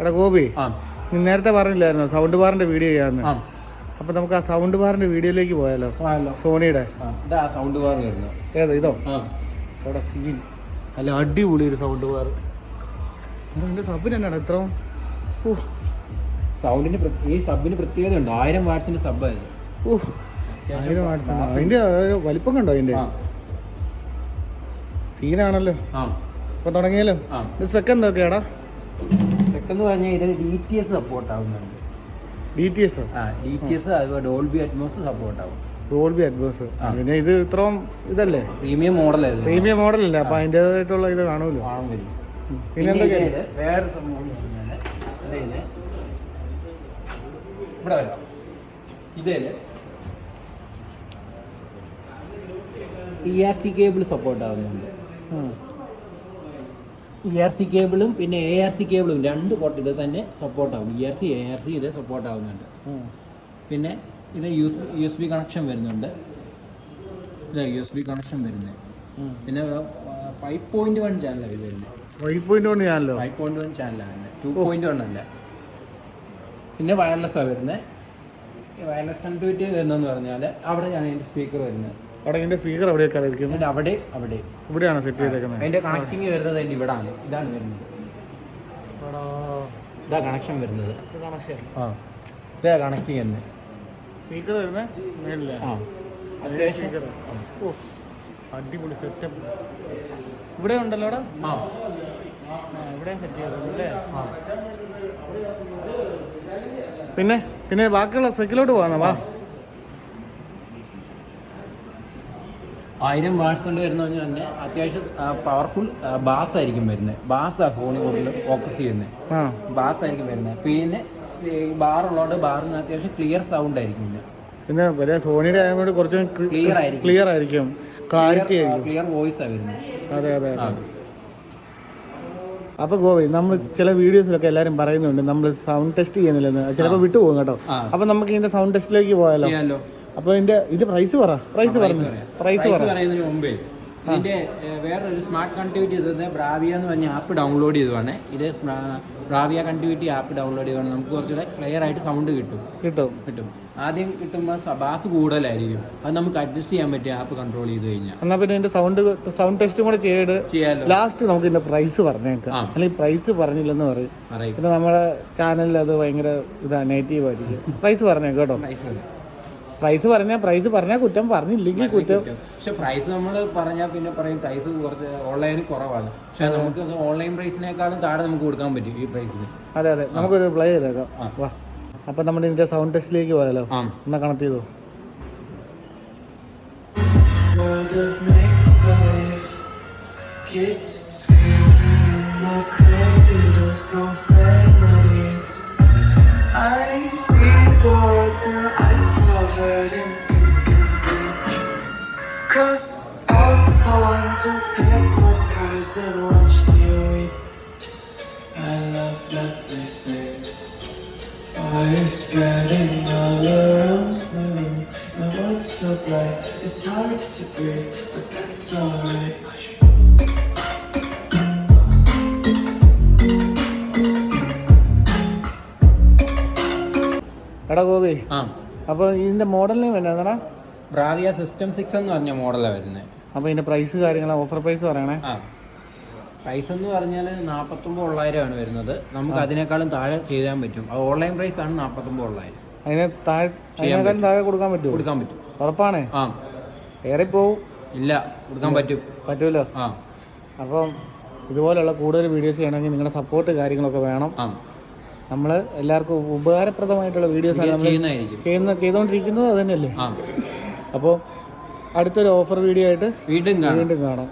എടാ ഗോപി നീ നേരത്തെ പറഞ്ഞില്ലായിരുന്നോ സൗണ്ട് ബാറിന്റെ വീഡിയോ ചെയ്യാന്ന്? അപ്പൊ നമുക്ക് ആ സൗണ്ട് ബാറിന്റെ വീഡിയോയിലേക്ക് പോയാലോ? സോണിയുടെ. സൗണ്ട് ബാർ വരുന്നു ഏതാ ഇതോ? എടാ സീൻ. അല്ല അടിപൊളി ഒരു സൗണ്ട് ബാർ എന്റെ സബിന് എന്നാണ് എത്ര ഓ സൗണ്ടിന് ഈ സബിന് പ്രത്യേകത ഉണ്ട്. ആയിരം വാട്സിന്റെ സബ് ഓഹ് ആയിരം വാട്സ്. അതിന്റെ വലിപ്പം കണ്ടോ അതിന്റെ? സീനാണല്ലോ. അപ്പൊ തുടങ്ങിയല്ലോ സെക്കൻഡ് എന്തൊക്കെയാടാ സെക്കെന്ന് പറഞ്ഞാൽ ഇതിന് ഡി ടി എസ് സപ്പോർട്ട് ആവുന്നുണ്ട്. ഡി ടി എസ് ആ? ഡി ടി എസ് അതുപോലെ ഡോൾബി അറ്റ്മോസ് സപ്പോർട്ട് ആവും. Dolby Atmos. പിന്നെ ഇത് ഇത്രയും ഇതല്ലേ? പ്രീമിയം മോഡലല്ലേ പ്രീമിയം മോഡലല്ലേ അപ്പൊ അതിന്റെതായിട്ടുള്ള ഇത് കാണുമല്ലോ. പിന്നെ എന്തൊക്കെയാ? ഇതിൽ വേറെ സംഭവം എന്ന് ഇവിടെ വരാം. ഇതേൽ E R C cable support ആവുന്നുണ്ട്. ഇ ആർ സി കേബിളും പിന്നെ എ ആർ സി കേബിളും രണ്ട് പോർട്ട് ഇത് തന്നെ സപ്പോർട്ട് ആവും. E R C A R C ഇത് സപ്പോർട്ട് ആവുന്നുണ്ട്. പിന്നെ ഇത് use U S B connection വരുന്നുണ്ട്. ഇല്ല യു എസ് ബി കണക്ഷൻ വരുന്നത് പിന്നെ ഫൈവ് പോയിന്റ് വൺ ചാനലാണ് ഇത് വരുന്നത് ഫൈവ് പോയിന്റ് വൺ ചാനലോ ഫൈവ് പോയിന്റ് വൺ ചാനലാണ് ടു പോയിന്റ് വൺ അല്ല. പിന്നെ വയർലെസ്സാണ് വരുന്നത് വയർലെസ് കണക്ടിവിറ്റി വരുന്നതെന്ന് പറഞ്ഞാൽ അവിടെയാണ് എന്റെ സ്പീക്കർ വരുന്നത്. അവിടെ ഇതിന്റെ സ്പീക്കർ അവിടെ ഇരിക്കുന്നത് അവിടെ അവിടെ. ഇവിടെയാണ് സെറ്റ് ചെയ്തേക്കുന്നത്? അതിന്റെ കണക്ടിങ് വരുന്നത് അതിന്റെ ഇവിടാണ്. ഇതാണ് വരുന്നത്. ഇതാ കണക്ഷൻ വരുന്നത്. ആ. ഇതാ കണക്ടിങ് തന്നെ സ്പീക്കർ വരുന്നത് മേളില്ല ആ. സ്പീക്കർ ഓ അടിപൊളി സെറ്റപ്പ് ഇവിടെ ഉണ്ടല്ലോ അവിടെ ആ. ഇവിടെ സെറ്റ് ചെയ്തിട്ടുണ്ടല്ലേ ആ. പിന്നെ പിന്നെ ബാക്കിയുള്ള സ്പെക്കിലോട്ട് പോകാന്നാ വാ. ആയിരം വാട്സ് കൊണ്ട് വരുന്ന പറഞ്ഞാൽ തന്നെ അത്യാവശ്യം പവർഫുൾ ബാസ് ആയിരിക്കും വരുന്നത് ബാസാണ് ഫോണിൽ കൂടുതൽ ഫോക്കസ് ചെയ്യുന്നത് ബാസ് ആയിരിക്കും വരുന്നത് പിന്നെ ബാർ ഉള്ളതുകൊണ്ട് ബാറിന് അത്യാവശ്യം ക്ലിയർ സൗണ്ട് ആയിരിക്കും പിന്നെ പിന്നെ സോണിയുടെ ആയതുകൊണ്ട് കുറച്ച് ക്ലിയർ ആയിരിക്കും. ക്ലാരിറ്റി ആയിരിക്കും. ക്ലിയർ വോയിസ് അതെ അതെ. അതെ. അപ്പൊ ഗോവി നമ്മൾ ചില വീഡിയോസിലൊക്കെ എല്ലാരും പറയുന്നുണ്ട് നമ്മൾ സൗണ്ട് ടെസ്റ്റ് ചെയ്യുന്നില്ലെന്ന്. ചിലപ്പോൾ വിട്ടുപോകും കേട്ടോ. ആ. അപ്പൊ നമുക്ക് ഇതിന്റെ സൗണ്ട് ടെസ്റ്റിലേക്ക് പോയാലോ? ചെയ്യാലോ അപ്പൊ ഇതിന്റെ ഇതിന്റെ പ്രൈസ് പറ. പ്രൈസ് പറഞ്ഞു. പ്രൈസ് പറ. പറയുന്നതിന് മുമ്പേ ഇതിന്റെ വേറൊരു സ്മാർട്ട് കണക്ടിവിറ്റി ചെയ്തത് ബ്രാവിയ എന്ന് പറഞ്ഞ ആപ്പ് ഡൗൺലോഡ് ചെയ്തതാണ്. ഇത് ബ്രാവിയ കണക്ടിവിറ്റി ആപ്പ് ഡൗൺലോഡ് ചെയ്തതാണ്. നമുക്ക് കുറച്ചുകൂടെ ക്ലിയർ ആയിട്ട് സൗണ്ട് കിട്ടും. കിട്ടും. കിട്ടും. ആദ്യം കിട്ടുമ്പോൾ ബാസ് കൂടുതലായിരിക്കും. അത് നമുക്ക് അഡ്ജസ്റ്റ് ചെയ്യാൻ പറ്റും ആപ്പ് കൺട്രോൾ ചെയ്ത് കഴിഞ്ഞാൽ എന്നാ പിന്നെ ഇതിന്റെ സൗണ്ട് സൗണ്ട് ടെസ്റ്റും കൂടെ ചെയ്ത് ചെയ്യാലോ. ലാസ്റ്റ് നമുക്ക് ഇതിന്റെ പ്രൈസ് പറഞ്ഞേക്കാം. അല്ലെങ്കിൽ പ്രൈസ് പറഞ്ഞില്ലെന്ന് പറയും. പറയും. പിന്നെ നമ്മുടെ ചാനലിൽ അത് ഭയങ്കര ഇതാ നെഗറ്റീവ് ആയിരിക്കും. പ്രൈസ് പറഞ്ഞേക്കാം കേട്ടോ. പ്രൈസ് പറഞ്ഞാൽ പ്രൈസ് പറഞ്ഞാൽ കുറ്റം പറഞ്ഞില്ലെങ്കിൽ കുറ്റം. പക്ഷെ പ്രൈസ് നമ്മൾ പറഞ്ഞാൽ പിന്നെ പറയും പ്രൈസ് കുറച്ച് ഓൺലൈൻ കുറവാണ്. പക്ഷെ നമുക്ക് ഓൺലൈൻ പ്രൈസിനേക്കാളും താഴെ നമുക്ക് കൊടുക്കാൻ പറ്റും ഈ പ്രൈസിന് അതെ അതെ. നമുക്കൊരു പ്ലേ ചെയ്തേക്കാം. വാ. അപ്പം നമ്മൾ ഇതിന്റെ സൗണ്ട് ടെസ്റ്റിലേക്ക് പോയാലോ? എന്നാൽ എന്നാ കണക്ട് ചെയ്തോ? Kids screaming in the corridors, profanities covered in ink and bleach Cause I'm the ones who hit my cars and watch me weep I love everything Fire spreading all around my room. My world's so bright, it's hard to breathe, but that's alright. എടാ ഗോപി ആ അപ്പോൾ ഇതിന്റെ model name എന്നാ Bravia system six എന്ന് പറഞ്ഞ മോഡലാണ് വരുന്നത് അപ്പോൾ ഇതിന്റെ പ്രൈസ് കാര്യങ്ങൾ ഓഫർ പ്രൈസ് പറയണേ. ആ. പ്രൈസ് എന്ന് പറഞ്ഞാൽ നാൽപ്പത്തൊമ്പത് തൊള്ളായിരം ആണ് വരുന്നത്. നമുക്ക് അതിനേക്കാളും താഴെ ചെയ്യാൻ പറ്റും. അത് ഓൺലൈൻ പ്രൈസ് ആണ് നാൽപ്പത്തൊമ്പത് ഉള്ളായിരം അതിനെ താഴെ അതിനേക്കാളും താഴെ കൊടുക്കാൻ പറ്റും കൊടുക്കാൻ പറ്റും. ഉറപ്പാണേ? ആ. ഏറെ പോവും ഇല്ല കൊടുക്കാൻ പറ്റും. പറ്റുമല്ലോ ആ. അപ്പം ഇതുപോലുള്ള കൂടുതൽ വീഡിയോസ് ചെയ്യണമെങ്കിൽ നിങ്ങളുടെ സപ്പോർട്ട് കാര്യങ്ങളൊക്കെ വേണം. ആ. നമ്മൾ എല്ലാവർക്കും ഉപകാരപ്രദമായിട്ടുള്ള വീഡിയോസ് ആണ് ചെയ്യുന്നതായിരിക്കും. ചെയ്യുന്ന ചെയ്തുകൊണ്ടിരിക്കുന്നത് അത് തന്നെയല്ലേ? ആ. അപ്പോൾ അടുത്തൊരു ഓഫർ വീഡിയോ ആയിട്ട് വീണ്ടും കാണാം. വീണ്ടും കാണാം.